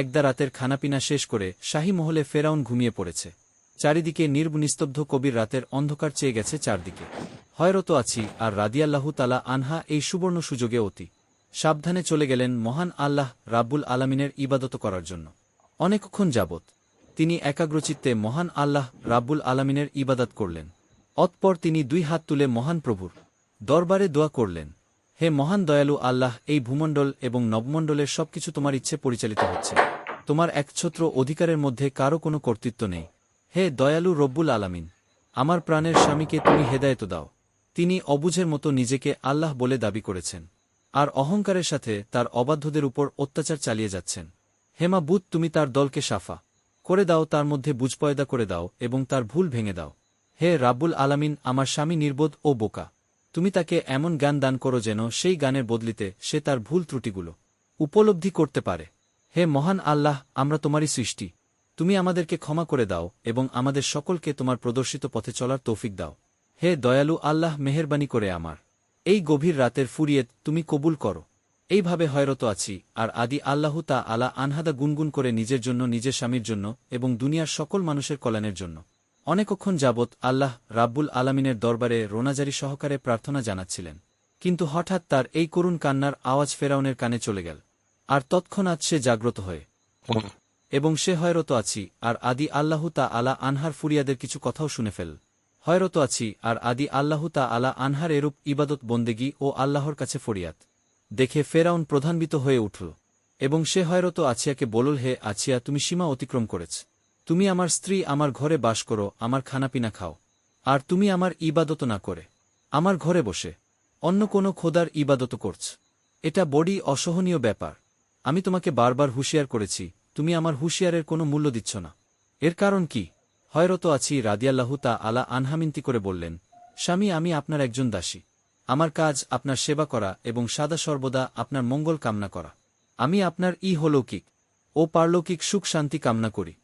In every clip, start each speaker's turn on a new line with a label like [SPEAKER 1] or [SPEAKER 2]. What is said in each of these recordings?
[SPEAKER 1] একদা রাতের খানাপিনা শেষ করে শাহী মহলে ফেরাউন ঘুমিয়ে পড়েছে। চারিদিকে নির্বনিস্তব্ধ কবির রাতের অন্ধকার চেয়ে গেছে চারদিকে। হয়রত আছি আর রাদিয়াল্লাহু তালা আনহা এই সুবর্ণ সুযোগে অতি। সাবধানে চলে গেলেন মহান আল্লাহ রাব্বুল আলামিনের ইবাদত করার জন্য। অনেকক্ষণ যাবৎ তিনি একাগ্রচিত্তে মহান আল্লাহ রাব্বুল আলামিনের ইবাদত করলেন। অতপর তিনি দুই হাত তুলে মহান প্রভুর দরবারে দোয়া করলেন। হে মহান দয়ালু আল্লাহ, এই ভূমণ্ডল এবং নবমণ্ডলের সবকিছু তোমার ইচ্ছে পরিচালিত হচ্ছে। তোমার একছত্র অধিকারের মধ্যে কারও কোনো কর্তৃত্ব নেই। হে দয়ালু রব্বুল আলামিন, আমার প্রাণের স্বামীকে তুমি হেদায়ত দাও। তিনি অবুঝের মতো নিজেকে আল্লাহ বলে দাবি করেছেন। আর অহংকারের সাথে তার অবাধ্যদের উপর অত্যাচার চালিয়ে যাচ্ছেন। হেমা বুধ, তুমি তার দলকে সাফা করে দাও, তার মধ্যে বুঝপয়দা করে দাও এবং তার ভুল ভেঙে দাও। হে রাব্বুল আলামিন, আমার স্বামী নির্বোধ ও বোকা। তুমি তাকে এমন গান দান করো যেন সেই গানের বদলিতে সে তার ভুল ত্রুটিগুলো উপলব্ধি করতে পারে। হে মহান আল্লাহ, আমরা তোমারই সৃষ্টি। তুমি আমাদেরকে ক্ষমা করে দাও এবং আমাদের সকলকে তোমার প্রদর্শিত পথে চলার তৌফিক দাও। হে দয়ালু আল্লাহ, মেহেরবানি করে আমার। এই গভীর রাতের ফুরিয়েত তুমি কবুল করো। এইভাবে হয়রত আছি, আর আদি আল্লাহ তা আলা আনহাদা গুনগুন করে নিজের জন্য, নিজের স্বামীর জন্য এবং দুনিয়ার সকল মানুষের কল্যাণের জন্য। অনেকক্ষণ যাবৎ আল্লাহ রাব্বুল আলামিনের দরবারে রোনাজারি সহকারে প্রার্থনা জানাচ্ছিলেন। কিন্তু হঠাৎ তার এই করুণ কান্নার আওয়াজ ফেরাউনের কানে চলে গেল। আর তৎক্ষণাৎ সে জাগ্রত হয়ে। এবং সে হয়রত আছি, আর আদি আল্লাহু তা আলা আনহার ফুরিয়াদের কিছু কথাও শুনে ফেল। হয়রত আছি, আর আদি আল্লাহু তা আলা আনহার এরূপ ইবাদত বন্দেগী ও আল্লাহর কাছে ফরিয়াদ। দেখে ফেরাউন প্রধানবিত হয়ে উঠল। এবং সে হয়রত আছিয়াকে বলল, হে আছিয়া, তুমি সীমা অতিক্রম করেছ। তুমি আমার স্ত্রী আমার ঘরে বাস করো, আমার খানাপিনা খাও। আর তুমি আমার ইবাদত না করে, আমার ঘরে বসে। অন্য কোনো খোদার ইবাদত করছ। এটা বডি অসহনীয় ব্যাপার। আমি তোমাকে বারবার হুঁশিয়ার করেছি, তুমি আমার হুঁশিয়ারের কোনো মূল্য দিচ্ছ না। এর কারণ কি? হয়রত আছি, রাদিয়াল্লাহু তা আলা আনহামিন্তি করে বললেন, স্বামী, আমি আপনার একজন দাসী। আমার কাজ আপনার সেবা করা এবং সাদা সর্বদা আপনার মঙ্গল কামনা করা। আমি আপনার ই হলৌকিক ও পারলৌকিক সুখ শান্তি কামনা করি।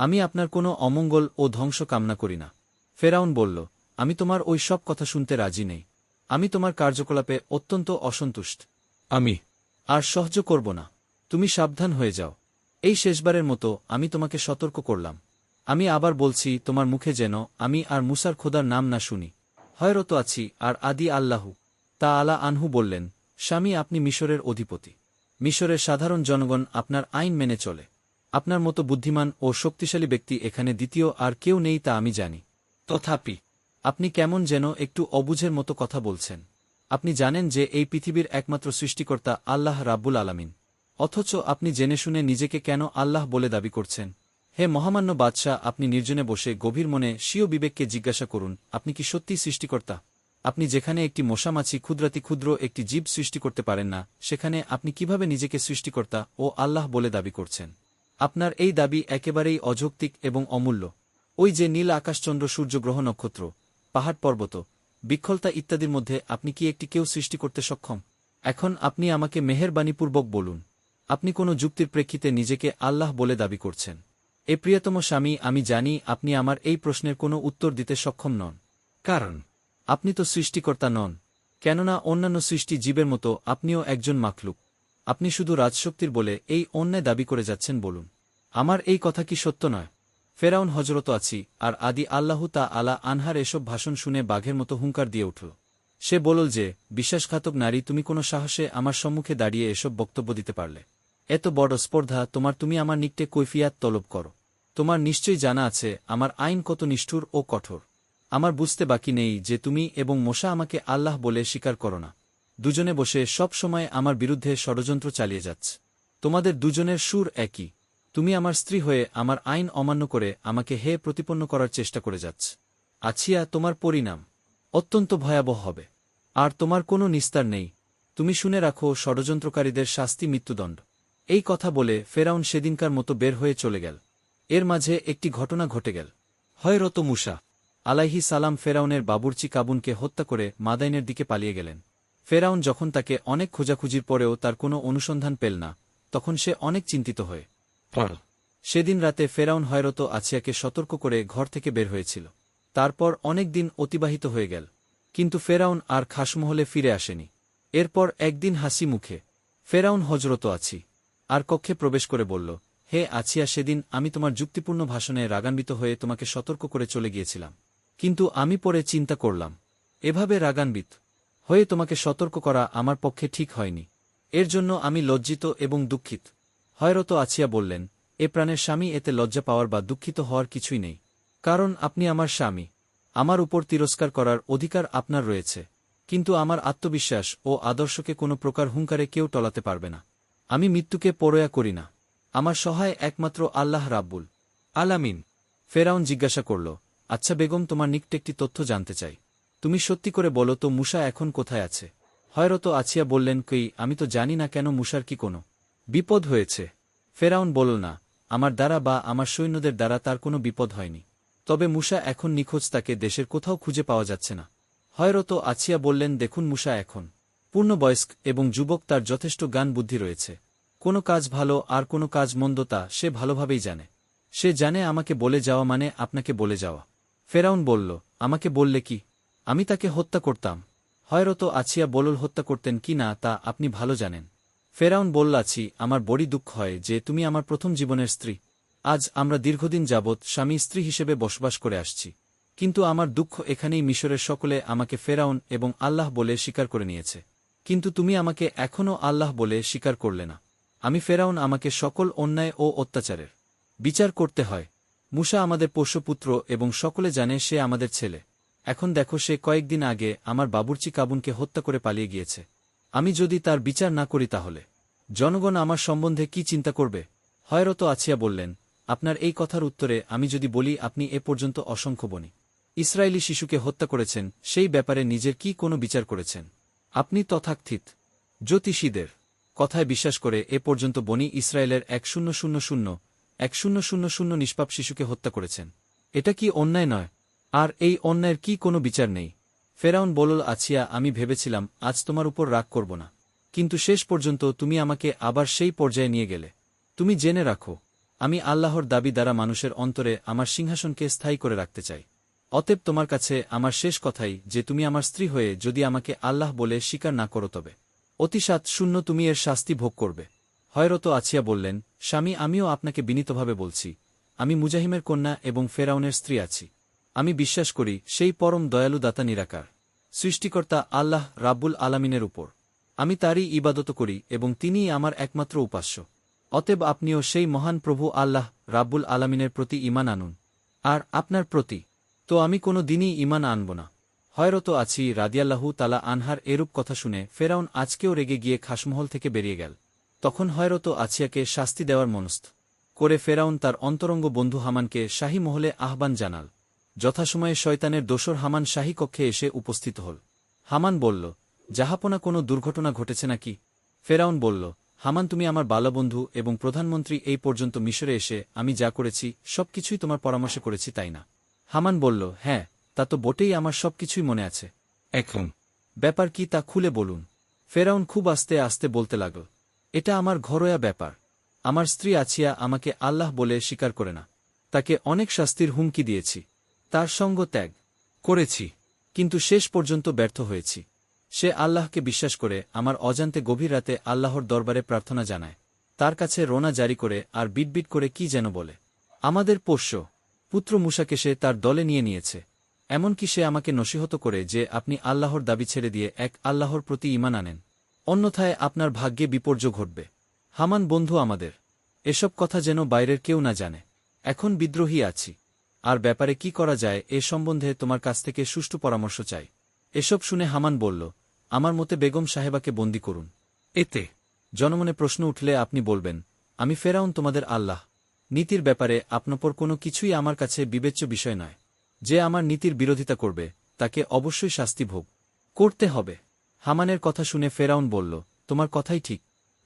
[SPEAKER 1] আমি আপনার কোনো অমঙ্গল ও ধ্বংস কামনা করি না। ফেরাউন বলল আমি তোমার ওই সব কথা শুনতে রাজি নেই। আমি তোমার কার্যকলাপে অত্যন্ত অসন্তুষ্ট।
[SPEAKER 2] আমি।
[SPEAKER 1] আর সহ্য করব না। তুমি সাবধান হয়ে যাও। এই শেষবারের মতো আমি তোমাকে সতর্ক করলাম। আমি আবার বলছি তোমার মুখে যেন আমি আর মুসার খোদার নাম না শুনি। হয়রত আছি আর আদি আল্লাহু। তা আলা আনহু বললেন স্বামী আপনি মিশরের অধিপতি। মিশরের সাধারণ জনগণ আপনার আইন মেনে চলে। আপনার মতো বুদ্ধিমান ও শক্তিশালী ব্যক্তি এখানে দ্বিতীয় আর কেউ নেই তা আমি জানি। তথাপি। আপনি কেমন যেন একটু অবুঝের মতো কথা বলছেন। আপনি জানেন যে এই পৃথিবীর একমাত্র সৃষ্টিকর্তা আল্লাহ রাব্বুল আলামিন। অথচ আপনি জেনে শুনে নিজেকে কেন আল্লাহ বলে দাবি করছেন? হে মহামান্য বাদশাহ আপনি নির্জনে বসে গভীর মনে স্বীয় বিবেককে জিজ্ঞাসা করুন আপনি কি সত্যিই সৃষ্টিকর্তা? আপনি যেখানে একটি মশামাছি ক্ষুদ্রাতি ক্ষুদ্র একটি জীব সৃষ্টি করতে পারেন না সেখানে আপনি কীভাবে নিজেকে সৃষ্টিকর্তা ও আল্লাহ বলে দাবি করছেন? আপনার এই দাবি একেবারেই অযৌক্তিক এবং অমূল্য। ওই যে নীল আকাশচন্দ্র সূর্যগ্রহ নক্ষত্র, পাহাড় পর্বত বিক্ষলতা ইত্যাদির মধ্যে আপনি কি একটি কেউ সৃষ্টি করতে সক্ষম? এখন আপনি আমাকে মেহেরবাণীপূর্বক বলুন, আপনি কোনো যুক্তির প্রেক্ষিতে নিজেকে আল্লাহ বলে দাবি করছেন? এ প্রিয়তম স্বামী, আমি জানি আপনি আমার এই প্রশ্নের কোনো উত্তর দিতে সক্ষম নন। কারণ, আপনি তো সৃষ্টিকর্তা নন, কেননা অন্যান্য সৃষ্টি জীবের মতো আপনিও একজন মাখলুক। আপনি শুধু রাজশক্তির বলে এই অন্যায় দাবি করে যাচ্ছেন বলুন। আমার এই কথা কি সত্য নয়? ফেরাউন হজরত আছি, আর আদি আল্লাহ তা আলা আনহার এসব ভাষণ শুনে বাঘের মতো হুঙ্কার দিয়ে উঠল। সে বলল যে, বিশ্বাসঘাতক নারী তুমি কোনো সাহসে আমার সম্মুখে দাঁড়িয়ে এসব বক্তব্য দিতে পারলে। এত বড় স্পর্ধা তোমার তুমি আমার নিকটে কৈফিয়াত তলব করো। তোমার নিশ্চয়ই জানা আছে, আমার আইন কত নিষ্ঠুর ও কঠোর। আমার বুঝতে বাকি নেই যে তুমি এবং মশা আমাকে আল্লাহ বলে স্বীকার করো না। দুজনে বসে সব সময় আমার বিরুদ্ধে ষড়যন্ত্র চালিয়ে যাচ্ছে। তোমাদের দুজনের সুর একই। তুমি আমার স্ত্রী হয়ে আমার আইন অমান্য করে আমাকে হে প্রতিপন্ন করার চেষ্টা করে যাচ্ছ। আছিয়া, তোমার পরিণাম অত্যন্ত ভয়াবহ হবে। আর তোমার কোনো নিস্তার নেই। তুমি শুনে রাখো, ষড়যন্ত্রকারীদের শাস্তি মৃত্যুদণ্ড। এই কথা বলে ফেরাউন সেদিনকার মতো বের হয়ে চলে গেল। এর মাঝে একটি ঘটনা ঘটে গেল। হয়রত মুসা আলাইহি সালাম ফেরাউনের বাবুরচি কাবুনকে হত্যা করে মাদাইনের দিকে পালিয়ে গেলেন। ফেরাউন যখন তাকে অনেক খোঁজাখুঁজির পরেও তার কোনো অনুসন্ধান পেল না তখন সে অনেক চিন্তিত হয়ে। সেদিন রাতে ফেরাউন হয়রত আছিয়াকে সতর্ক করে ঘর থেকে বের হয়েছিল। তারপর অনেক দিন অতিবাহিত হয়ে গেল কিন্তু ফেরাউন আর খাসমহলে ফিরে আসেনি। এরপর একদিন হাসি মুখে ফেরাউন হজরত আছি। আর কক্ষে প্রবেশ করে বলল হে আছিয়া সেদিন আমি তোমার যুক্তিপূর্ণ ভাষণে রাগান্বিত হয়ে তোমাকে সতর্ক করে চলে গিয়েছিলাম। কিন্তু আমি পরে চিন্তা করলাম এভাবে রাগান্বিত হয়ে তোমাকে সতর্ক করা আমার পক্ষে ঠিক হয়নি। এর জন্য আমি লজ্জিত এবং দুঃখিত। হয়রত আছিয়া বললেন, এ প্রাণের স্বামী, এতে লজ্জা পাওয়ার বা দুঃখিত হওয়ার কিছুই নেই। কারণ আপনি আমার স্বামী। আমার উপর তিরস্কার করার অধিকার আপনার রয়েছে। কিন্তু আমার আত্মবিশ্বাস ও আদর্শকে কোনো প্রকার হুঙ্কারে কেউ টলাতে পারবে না। আমি মৃত্যুকে পরোয়া করি না। আমার সহায় একমাত্র আল্লাহ রাব্বুল আলামিন। ফেরাউন জিজ্ঞাসা করল আচ্ছা বেগম, তোমার নিকট একটি তথ্য জানতে চাই। তুমি সত্যি করে বলো তো মুসা এখন কোথায় আছে? হয়রত আছিয়া বললেন, কই, আমি তো জানি না কেন মুসার কি কোনো বিপদ হয়েছে। ফেরাউন বলল, না, আমার দ্বারা বা আমার সৈন্যদের দ্বারা তার কোনো বিপদ হয়নি। তবে মুসা এখন নিখোঁজ, তাকে দেশের কোথাও খুঁজে পাওয়া যাচ্ছে না। হয়রত আছিয়া বললেন, দেখুন মুসা এখন। পূর্ণবয়স্ক এবং যুবক, তার যথেষ্ট গান বুদ্ধি রয়েছে। কোনো কাজ ভালো আর কোনো কাজ মন্দ তা সে ভালোভাবেই জানে। সে জানে আমাকে বলে যাওয়া মানে আপনাকে বলে যাওয়া। ফেরাউন বলল, আমাকে বললে কি? আমি তাকে হত্যা করতাম। হয়রত আছিয়া বলল, হত্যা করতেন কি না তা আপনি ভালো জানেন। ফেরাউন বললাছি আমার বড়ি দুঃখ হয় যে তুমি আমার প্রথম জীবনের স্ত্রী। আজ আমরা দীর্ঘদিন যাবৎ স্বামী স্ত্রী হিসেবে বসবাস করে আসছি। কিন্তু আমার দুঃখ এখানেই মিশরের সকলে আমাকে ফেরাউন এবং আল্লাহ বলে স্বীকার করে নিয়েছে। কিন্তু তুমি আমাকে এখনও আল্লাহ বলে স্বীকার করলে না। আমি ফেরাউন আমাকে সকল অন্যায় ও অত্যাচারের বিচার করতে হয়। মুসা আমাদের পোষ্যপুত্র এবং সকলে জানে সে আমাদের ছেলে। এখন দেখো সে কয়েকদিন আগে আমার বাবুর্চি কাবুনকে হত্যা করে পালিয়ে গিয়েছে। আমি যদি তার বিচার না করি তাহলে। জনগণ আমার সম্বন্ধে কি চিন্তা করবে? হয়রত আছিয়া বললেন, আপনার এই কথার উত্তরে আমি যদি বলি, আপনি এ পর্যন্ত অসংখ্য বনি। ইসরায়েলি শিশুকে হত্যা করেছেন, সেই ব্যাপারে নিজের কি কোনো বিচার করেছেন? আপনি তথাকথিত। জ্যোতিষীদের কথায় বিশ্বাস করে এ পর্যন্ত বনি ইসরায়েলের এক শূন্য শূন্য শূন্য, এক শূন্য শূন্য শূন্য নিষ্পাপ শিশুকে হত্যা করেছেন। এটা কি অন্যায় নয়? আর এই অন্যায়ের কি কোনো বিচার নেই? ফেরাউন বলল, আছিয়া, আমি ভেবেছিলাম আজ তোমার উপর রাগ করব না। কিন্তু শেষ পর্যন্ত তুমি আমাকে আবার সেই পর্যায়ে নিয়ে গেলে। তুমি জেনে রাখো, আমি আল্লাহর দাবি দ্বারা মানুষের অন্তরে আমার সিংহাসনকে স্থায়ী করে রাখতে চাই। অতএব তোমার কাছে আমার শেষ কথাই, যে তুমি আমার স্ত্রী হয়ে যদি আমাকে আল্লাহ বলে স্বীকার না করো তবে। অতিসাত শূন্য তুমি এর শাস্তি ভোগ করবে। হয়রত আছিয়া বললেন, স্বামী, আমিও আপনাকে বিনীতভাবে বলছি। আমি মুজাহিমের কন্যা এবং ফেরাউনের স্ত্রী আছি। আমি বিশ্বাস করি সেই পরম দয়ালু দাতা নিরাকার, সৃষ্টিকর্তা আল্লাহ রাব্বুল আলামিনের উপর। আমি তারই ইবাদত করি এবং তিনিই আমার একমাত্র উপাস্য। অতএব আপনিও সেই মহান প্রভু আল্লাহ রাব্বুল আলামিনের প্রতি ইমান আনুন। আর আপনার প্রতি, তো আমি কোনো দিনই ইমান আনব না। হয়রত আছি রাদিয়াল্লাহু তালা আনহার এরূপ কথা শুনে ফেরাউন আজকেও রেগে গিয়ে খাসমহল থেকে বেরিয়ে গেল। তখন হয়রত আছিয়াকে শাস্তি দেওয়ার মনস্থ করে ফেরাউন তার অন্তরঙ্গ বন্ধু হামানকে শাহী মহলে আহ্বান জানাল। যথাসময়ে শয়তানের দোসর হামান শাহী কক্ষে এসে উপস্থিত হল। হামান বলল জাহাপনা কোনো দুর্ঘটনা ঘটেছে নাকি? ফেরাউন বলল হামান তুমি আমার বালবন্ধু এবং প্রধানমন্ত্রী এই পর্যন্ত মিশরে এসে আমি যা করেছি সবকিছুই তোমার পরামর্শে করেছি তাই না? হামান বলল হ্যাঁ তা তো বটেই আমার সবকিছুই মনে আছে। এখন? ব্যাপার কি তা খুলে বলুন। ফেরাউন খুব আস্তে আস্তে বলতে লাগল এটা আমার ঘরোয়া ব্যাপার। আমার স্ত্রী আছিয়া আমাকে আল্লাহ বলে স্বীকার করে না। তাকে অনেক শাস্তির হুমকি দিয়েছি। তার সঙ্গ ত্যাগ করেছি, কিন্তু শেষ পর্যন্ত ব্যর্থ হয়েছি। সে আল্লাহকে বিশ্বাস করে আমার অজান্তে গভীর রাতে আল্লাহর দরবারে প্রার্থনা জানায়। তার কাছে রোনা জারি করে আর বিটবিট করে কি যেন বলে। আমাদের পোষ্য, পুত্র মুসাকে সে তার দলে নিয়ে নিয়েছে। এমনকি সে আমাকে নসিহত করে যে আপনি আল্লাহর দাবি ছেড়ে দিয়ে এক আল্লাহর প্রতি ইমান আনেন। অন্যথায় আপনার ভাগ্যে বিপর্য ঘটবে। হামান বন্ধু আমাদের, এসব কথা যেন বাইরের কেউ না জানে। এখন বিদ্রোহী আছি। আর ব্যাপারে কি করা যায় এ সম্বন্ধে তোমার কাছ থেকে সুষ্ঠু পরামর্শ চাই। এসব শুনে হামান বলল, আমার মতে বেগম সাহেবাকে বন্দি করুন। এতে জনমনে প্রশ্ন উঠলে আপনি বলবেন, আমি ফেরাউন তোমাদের আল্লাহ। নীতির ব্যাপারে আপনাপর কোনো কিছুই আমার কাছে বিবেচ্য বিষয় নয়। যে আমার নীতির বিরোধিতা করবে, তাকে অবশ্যই শাস্তি ভোগ করতে হবে। হামানের কথা শুনে ফেরাউন বলল, তোমার কথাই ঠিক।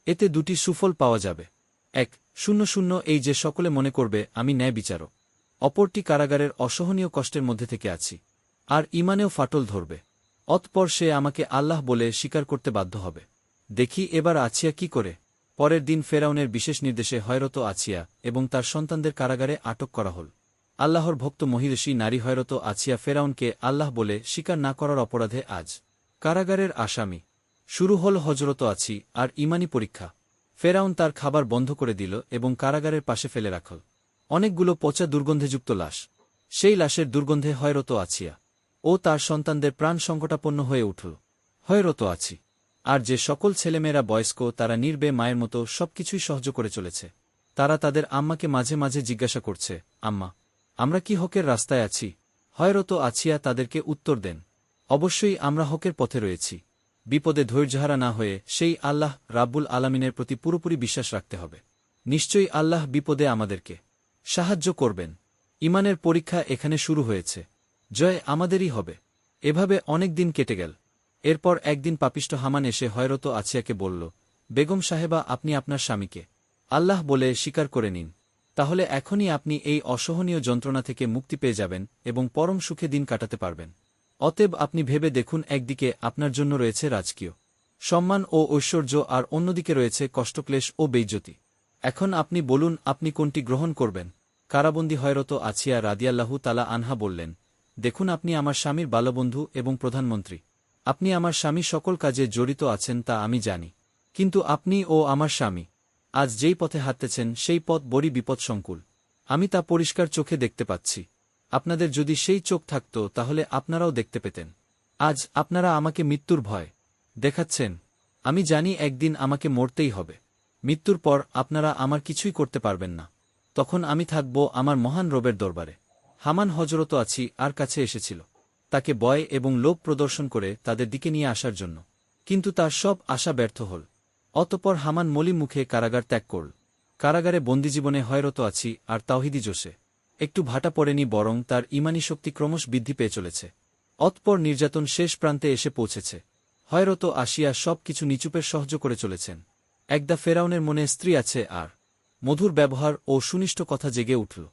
[SPEAKER 1] এতে দুটি সুফল পাওয়া যাবে। এক, শূন্য শূন্য এই যে সকলে মনে করবে, আমি ন্যায় বিচারক অপরটি কারাগারের অসহনীয় কষ্টের মধ্যে থেকে আছি। আর ইমানেও ফাটল ধরবে। অতপর সে আমাকে আল্লাহ বলে স্বীকার করতে বাধ্য হবে। দেখি এবার আছিয়া কি করে। পরের দিন ফেরাউনের বিশেষ নির্দেশে হয়রত আছিয়া এবং তার সন্তানদের কারাগারে আটক করা হল। আল্লাহর ভক্ত মহিষী নারী হয়রত আছিয়া ফেরাউনকে আল্লাহ বলে স্বীকার না করার অপরাধে আজ। কারাগারের আসামি। শুরু হল হজরত আছি আর ইমানি পরীক্ষা। ফেরাউন তার খাবার বন্ধ করে দিল এবং কারাগারের পাশে ফেলে রাখল। অনেকগুলো পচা দুর্গন্ধেযুক্ত লাশ। সেই লাশের দুর্গন্ধে হয়রত আছিয়া। ও তার সন্তানদের প্রাণ সংকটাপন্ন হয়ে উঠল। হয়রত আছি। আর যে সকল ছেলেমেয়েরা বয়স্ক, তারা নির্বে মায়ের মতো সবকিছুই সহ্য করে চলেছে। তারা তাদের আম্মাকে মাঝে মাঝে জিজ্ঞাসা করছে, আম্মা, আমরা কি হকের রাস্তায় আছি? হয়রত আছিয়া তাদেরকে উত্তর দেন, অবশ্যই আমরা হকের পথে রয়েছি। বিপদে ধৈর্যহারা না হয়ে সেই আল্লাহ রাব্বুল আলামিনের প্রতি পুরোপুরি বিশ্বাস রাখতে হবে। নিশ্চয়ই আল্লাহ বিপদে আমাদেরকে সাহায্য করবেন। ইমানের পরীক্ষা এখানে শুরু হয়েছে। জয় আমাদেরই হবে। এভাবে অনেক দিন কেটে গেল। এরপর একদিন পাপিষ্ট হামান এসে হয়রত আছিয়াকে বলল, বেগম সাহেবা, আপনি আপনার স্বামীকে। আল্লাহ বলে স্বীকার করে নিন। তাহলে এখনই আপনি এই অসহনীয় যন্ত্রণা থেকে মুক্তি পেয়ে যাবেন এবং পরম সুখে দিন কাটাতে পারবেন। অতএব আপনি ভেবে দেখুন, একদিকে আপনার জন্য রয়েছে রাজকীয়। সম্মান ও ঐশ্বর্য আর অন্যদিকে রয়েছে কষ্টক্লেশ ও বেইজ্জতি। এখন আপনি বলুন, আপনি কোনটি গ্রহণ করবেন? কারাবন্দী হয়রত আছিয়া রাদিয়াল্লাহু তালা আনহা বললেন, দেখুন, আপনি আমার স্বামীর বালবন্ধু এবং প্রধানমন্ত্রী। আপনি আমার স্বামী সকল কাজে জড়িত আছেন তা আমি জানি। কিন্তু আপনি ও আমার স্বামী, আজ যেই পথে হাঁটতেছেন, সেই পথ বড়ি বিপদসংকুল। আমি তা পরিষ্কার চোখে দেখতে পাচ্ছি। আপনাদের যদি সেই চোখ থাকত, তাহলে আপনারাও দেখতে পেতেন। আজ আপনারা আমাকে মৃত্যুর ভয় দেখাচ্ছেন। আমি জানি একদিন আমাকে মরতেই হবে। মৃত্যুর পর আপনারা আমার কিছুই করতে পারবেন না। তখন আমি থাকব আমার মহান রবের দরবারে। হামান হজরত আছি, আর কাছে এসেছিল। তাকে বয় এবং লোভ প্রদর্শন করে তাদের দিকে নিয়ে আসার জন্য। কিন্তু তার সব আশা ব্যর্থ হল। অতপর হামান মলি মুখে কারাগার ত্যাগ করল। কারাগারে বন্দিজীবনে হয়রত আছি, আর তাওহিদি জোশে। একটু ভাটা পড়েনি বরং তার ইমানি শক্তি ক্রমশ বৃদ্ধি পেয়ে চলেছে। অতপর নির্যাতন শেষ প্রান্তে এসে পৌঁছেছে। হয়রত আসিয়া সব কিছু নিচুপের সহ্য করে চলেছেন। একদা ফেরাউনের মনে স্ত্রী আছে আর, মধুর ব্যবহার ও সুনিষ্ট কথা জেগে উঠল।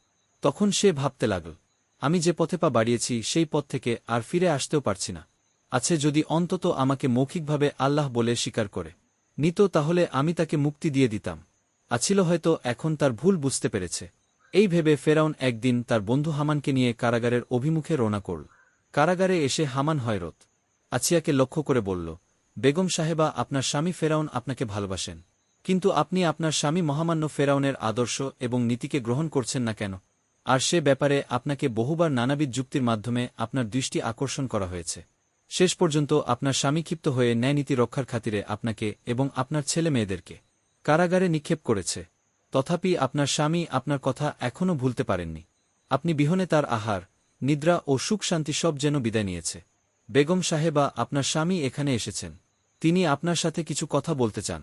[SPEAKER 1] তখন সে ভাবতে লাগল, আমি যে পথে পা বাড়িয়েছি, সেই পথ থেকে আর ফিরে আসতেও পারছি না। আছে যদি অন্তত আমাকে মৌখিকভাবে আল্লাহ বলে স্বীকার করে, নিত তাহলে আমি তাকে মুক্তি দিয়ে দিতাম। আছিল হয়তো এখন তার ভুল বুঝতে পেরেছে। এই ভেবে ফেরাউন একদিন তার বন্ধু হামানকে নিয়ে কারাগারের অভিমুখে রওনা করল। কারাগারে এসে হামান হয়রত। আছিয়াকে লক্ষ্য করে বলল বেগম সাহেবা আপনার স্বামী ফেরাউন আপনাকে ভালোবাসেন। কিন্তু আপনি আপনার স্বামী মহামান্য ফেরাউনের আদর্শ এবং নীতিকে গ্রহণ করছেন না কেন? আর সে ব্যাপারে আপনাকে বহুবার নানাবিধ যুক্তির মাধ্যমে আপনার দৃষ্টি আকর্ষণ করা হয়েছে। শেষ পর্যন্ত আপনার স্বামী ক্ষিপ্ত হয়ে ন্যায়নীতি রক্ষার খাতিরে আপনাকে এবং আপনার ছেলে মেয়েদেরকে কারাগারে নিক্ষেপ করেছে। তথাপি আপনার স্বামী আপনার কথা এখনও ভুলতে পারেননি। আপনি বিহনে তার আহার, নিদ্রা ও সুখ শান্তি সব যেন বিদায় নিয়েছে। বেগম সাহেবা আপনার স্বামী এখানে এসেছেন। তিনি আপনার সাথে কিছু কথা বলতে চান।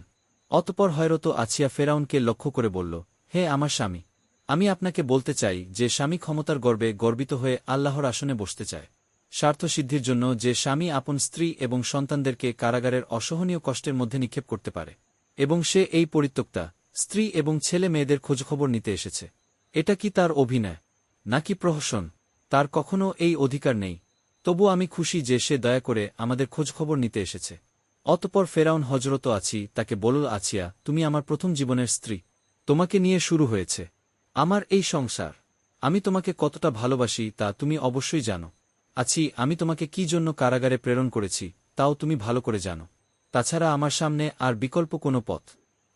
[SPEAKER 1] অতপর হয়রত আছিয়া ফেরাউনকে লক্ষ্য করে বলল, হে আমার স্বামী, আমি আপনাকে বলতে চাই যে স্বামী ক্ষমতার গর্বে গর্বিত হয়ে আল্লাহর আসনে বসতে চায়। স্বার্থসিদ্ধির জন্য যে স্বামী আপন স্ত্রী এবং সন্তানদেরকে কারাগারের অসহনীয় কষ্টের মধ্যে নিক্ষেপ করতে পারে, এবং সে এই পরিত্যক্তা, স্ত্রী এবং ছেলে মেয়েদের খোঁজখবর নিতে এসেছে। এটা কি তার অভিনয়, নাকি প্রহসন? তার কখনো এই অধিকার নেই। তবু আমি খুশি যে সে দয়া করে আমাদের খোঁজখবর নিতে এসেছে। অতপর ফেরাউন হজরত আছি, তাকে বলল, আছিয়া, তুমি আমার প্রথম জীবনের স্ত্রী। তোমাকে নিয়ে শুরু হয়েছে। আমার এই সংসার। আমি তোমাকে কতটা ভালোবাসি তা তুমি অবশ্যই জানো। আছি, আমি তোমাকে কি জন্য কারাগারে প্রেরণ করেছি, তাও তুমি ভালো করে জানো। তাছাড়া আমার সামনে আর বিকল্প কোনো পথ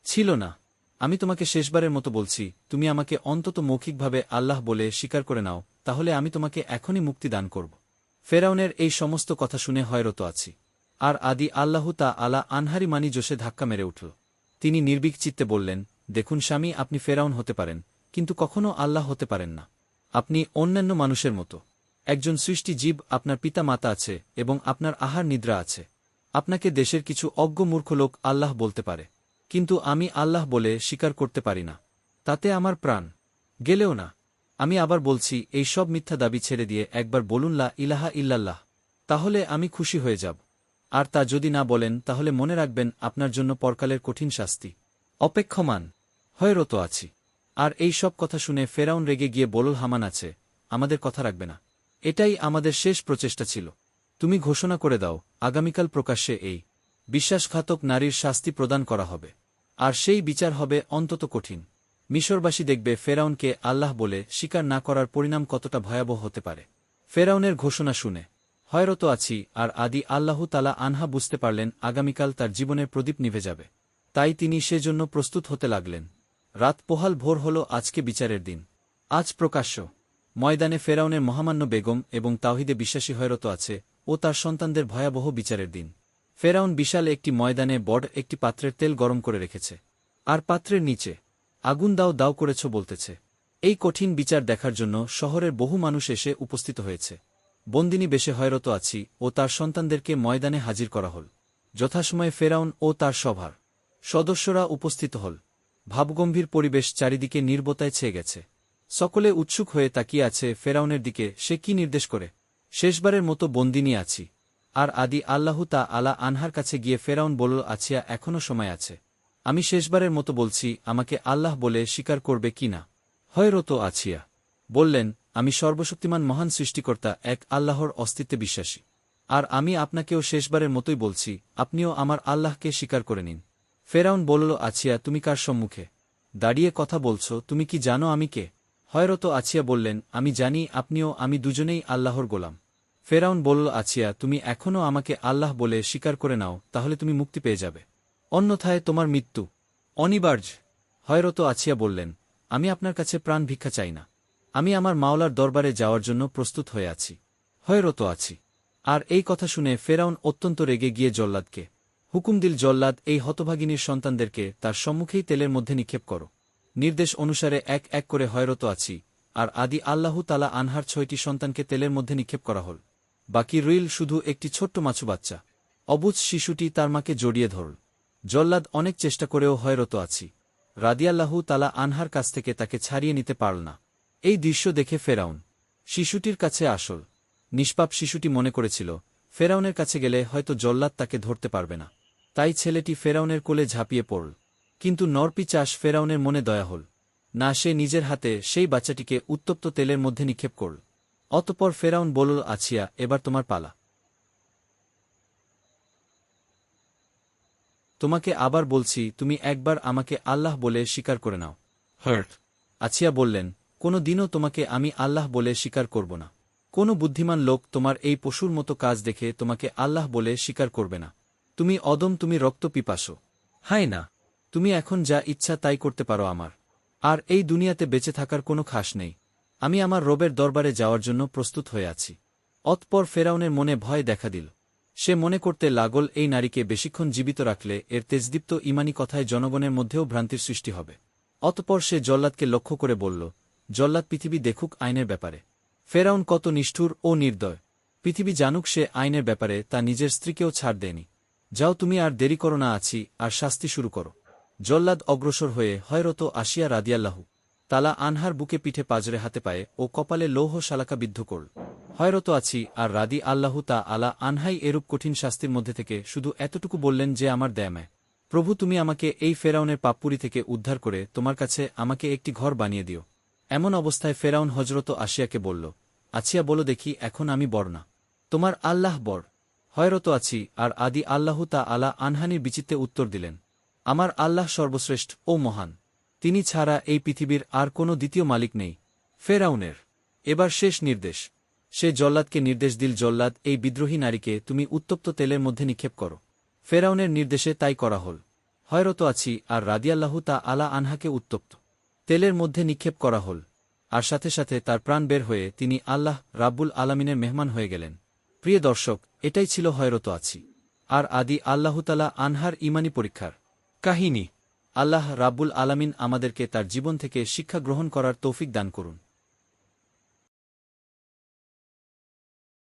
[SPEAKER 1] ছিল না। আমি তোমাকে শেষবারের মতো বলছি, তুমি আমাকে অন্তত মৌখিকভাবে আল্লাহ বলে স্বীকার করে নাও, তাহলে আমি তোমাকে এখনই মুক্তি দান করব। ফেরাউনের এই সমস্ত কথা শুনে হয়রত আছি। আর আদি আল্লাহ তা আলা আনহারি মানি জোশে ধাক্কা মেরে উঠল। তিনি নির্বিক চিত্তে বললেন, দেখুন স্বামী, আপনি ফেরাউন হতে পারেন, কিন্তু কখনও আল্লাহ হতে পারেন না। আপনি অন্যান্য মানুষের মতো। একজন সৃষ্টি জীব আপনার পিতা মাতা আছে এবং আপনার আহার নিদ্রা আছে। আপনাকে দেশের কিছু অজ্ঞ মূর্খ লোক আল্লাহ বলতে পারে। কিন্তু আমি আল্লাহ বলে স্বীকার করতে পারি না। তাতে আমার প্রাণ। গেলেও না। আমি আবার বলছি, এই সব মিথ্যা দাবি ছেড়ে দিয়ে একবার বলুন লা ইলাহা ইল্লাল্লাহ, তাহলে আমি খুশি হয়ে যাব। আর তা যদি না বলেন, তাহলে মনে রাখবেন আপনার জন্য পরকালের কঠিন শাস্তি। অপেক্ষমান হয়ে রত আছি। আর এই সব কথা শুনে ফেরাউন রেগে গিয়ে বলল, হামান আছে, আমাদের কথা রাখবে না। এটাই আমাদের শেষ প্রচেষ্টা ছিল। তুমি ঘোষণা করে দাও, আগামীকাল প্রকাশ্যে এই বিশ্বাসঘাতক নারীর শাস্তি প্রদান করা হবে। আর সেই বিচার হবে অন্তত কঠিন। মিশরবাসী দেখবে ফেরাউনকে আল্লাহ বলে স্বীকার না করার পরিণাম কতটা ভয়াবহ হতে পারে। ফেরাউনের ঘোষণা শুনে, হয়রত আছি আর আদি আল্লাহ তালা আনহা বুঝতে পারলেন আগামীকাল তার জীবনের প্রদীপ নিভে যাবে। তাই তিনি সেজন্য প্রস্তুত হতে লাগলেন। রাত পোহাল ভোর হল আজকে বিচারের দিন। আজ প্রকাশ্য। ময়দানে ফেরাউনের মহামান্য বেগম এবং তাওহিদে বিশ্বাসী হয়রত আছে ও তার সন্তানদের ভয়াবহ বিচারের দিন। ফেরাউন বিশাল একটি ময়দানে বড় একটি পাত্রের তেল গরম করে রেখেছে। আর পাত্রের নিচে আগুন দাও দাও করেছ বলতেছে। এই কঠিন বিচার দেখার জন্য শহরের বহু মানুষ এসে উপস্থিত হয়েছে। বন্দিনী বেশে হয়রত আছি ও তার সন্তানদেরকে ময়দানে হাজির করা হল। যথাসময়ে ফেরাউন ও তার সভার সদস্যরা উপস্থিত হল। ভাবগম্ভীর পরিবেশ চারিদিকে নির্বতায় ছেয়ে গেছে। সকলে উৎসুক হয়ে তাকিয়ে আছে ফেরাউনের দিকে, সে কি নির্দেশ করে? শেষবারের মতো বন্দিনী আছি। আর আদি আল্লাহু তা আলা আনহার কাছে গিয়ে ফেরাউন বলল, আছিয়া এখনও সময় আছে। আমি শেষবারের মতো বলছি, আমাকে আল্লাহ বলে স্বীকার করবে কি না? হয়রত আছিয়া বললেন, আমি সর্বশক্তিমান মহান সৃষ্টিকর্তা, এক আল্লাহর অস্তিত্বে বিশ্বাসী। আর আমি আপনাকেও শেষবারের মতোই বলছি, আপনিও আমার আল্লাহকে স্বীকার করে নিন। ফেরাউন বলল আছিয়া তুমি কার সম্মুখে? দাঁড়িয়ে কথা বলছো, তুমি কি জানো আমি কে? হয়রত আছিয়া বললেন, আমি জানি, আপনিও, আমি দুজনেই আল্লাহর গোলাম। ফেরাউন বলল আছিয়া তুমি এখনও আমাকে আল্লাহ বলে স্বীকার করে নাও, তাহলে তুমি মুক্তি পেয়ে যাবে। অন্যথায় তোমার মৃত্যু। অনিবার্য, হয়রত আছিয়া বললেন, আমি আপনার কাছে প্রাণ ভিক্ষা চাই না। আমি আমার মাওলার দরবারে যাওয়ার জন্য প্রস্তুত হয়ে আছি। হয়রত আছি। আর এই কথা শুনে ফেরাউন অত্যন্ত রেগে গিয়ে জল্লাদকে, হুকুম দিল জল্লাদ এই হতভাগিনীর সন্তানদেরকে তার সম্মুখেই তেলের মধ্যে নিক্ষেপ করো। নির্দেশ অনুসারে এক এক করে হয়রত আছি, আর আদি আল্লাহু তালা আনহার ছয়টি সন্তানকে তেলের মধ্যে নিক্ষেপ করা হল। বাকি রুইল শুধু একটি ছোট্ট মাছু বাচ্চা। অবুজ শিশুটি তার মাকে জড়িয়ে ধরল। জল্লাদ অনেক চেষ্টা করেও হয়রত আছি। রাদিয়াল্লাহু তালা আনহার কাছ থেকে তাকে ছাড়িয়ে নিতে পারল না। এই দৃশ্য দেখে ফেরাউন, শিশুটির কাছে আসল। নিষ্পাপ শিশুটি মনে করেছিল, ফেরাউনের কাছে গেলে হয়তো জল্লাদ তাকে ধরতে পারবে না। তাই ছেলেটি ফেরাউনের কোলে ঝাঁপিয়ে পড়ল। কিন্তু নরপি চাষ ফেরাউনের মনে দয়া হল। না, সে নিজের হাতে সেই বাচ্চাটিকে উত্তপ্ত তেলের মধ্যে নিক্ষেপ করল। অতপর ফেরাউন বলল, আছিয়া, এবার তোমার পালা। তোমাকে আবার বলছি তুমি একবার আমাকে আল্লাহ বলে স্বীকার করে নাও। হার্ট আছিয়া বললেন কোনো দিনও তোমাকে আমি আল্লাহ বলে স্বীকার করব না। কোনো বুদ্ধিমান লোক তোমার এই পশুর মতো কাজ দেখে তোমাকে আল্লাহ বলে স্বীকার করবে না। তুমি অদম তুমি রক্ত পিপাসো। হাই না তুমি এখন যা ইচ্ছা তাই করতে পারো আমার। আর এই দুনিয়াতে বেঁচে থাকার কোনো খাস নেই। আমি আমার রবের দরবারে যাওয়ার জন্য প্রস্তুত হয়ে আছি। অতপর ফেরাউনের মনে ভয় দেখা দিল। সে মনে করতে লাগল এই নারীকে বেশিক্ষণ জীবিত রাখলে এর তেজদীপ্ত ইমানি কথায় জনগণের মধ্যেও ভ্রান্তির সৃষ্টি হবে। অতপর সে জল্লাদকে লক্ষ্য করে বলল, জল্লাদ পৃথিবী দেখুক আইনের ব্যাপারে। ফেরাউন কত নিষ্ঠুর ও নির্দয়। পৃথিবী জানুক সে আইনের ব্যাপারে, তা নিজের স্ত্রীকেও ছাড় দেয়নি। যাও তুমি আর দেরি করো না আছি, আর শাস্তি শুরু করো। জল্লাদ অগ্রসর হয়ে হয়রত আসিয়া রাদিয়াল্লাহু। তালা আনহার বুকে পিঠে পাজরে হাতে পায়ে ও কপালে লৌহ শালাকা বিদ্ধ করল। হয়রত আছি আর রাদি আল্লাহু তা আলা আনহাই এরূপ কঠিন শাস্তির মধ্যে থেকে শুধু এতটুকু বললেন যে আমার দ্যামায়। প্রভু, তুমি আমাকে এই ফেরাউনের পাপ্পুরি থেকে উদ্ধার করে তোমার কাছে আমাকে একটি ঘর বানিয়ে দিও। এমন অবস্থায় ফেরাউন হজরত আসিয়াকে বলল আছিয়া বলো দেখি, এখন আমি বর না। তোমার আল্লাহ বর। হয়রত আছি আর আদি আল্লাহু তা আলা আনহানির বিচিত্তে উত্তর দিলেন, আমার আল্লাহ সর্বশ্রেষ্ঠ, ও মহান। তিনি ছাড়া এই পৃথিবীর আর কোনো দ্বিতীয় মালিক নেই, ফেরাউনের। এবার শেষ নির্দেশ। সে জল্লাদকে নির্দেশ দিল, জল্লাদ, এই বিদ্রোহী নারীকে তুমি উত্তপ্ত তেলের মধ্যে নিক্ষেপ করো। ফেরাউনের নির্দেশে তাই করা হল। হয়রত আছি, আর রাদিয়াল্লাহু তা আলা আনহাকে উত্তপ্ত। তেলের মধ্যে নিক্ষেপ করা হল। আর সাথে সাথে তার প্রাণ বের হয়ে তিনি আল্লাহ রাব্বুল আলামিনের মেহমান হয়ে গেলেন। প্রিয় দর্শক, এটাই ছিল হয়রত আছি। আর আদি আল্লাহতালা আনহার ইমানি পরীক্ষার কাহিনী। আল্লাহ রাব্বুল আলামিন আমাদেরকে তার জীবন থেকে শিক্ষা গ্রহণ করার তৌফিক দান করুন।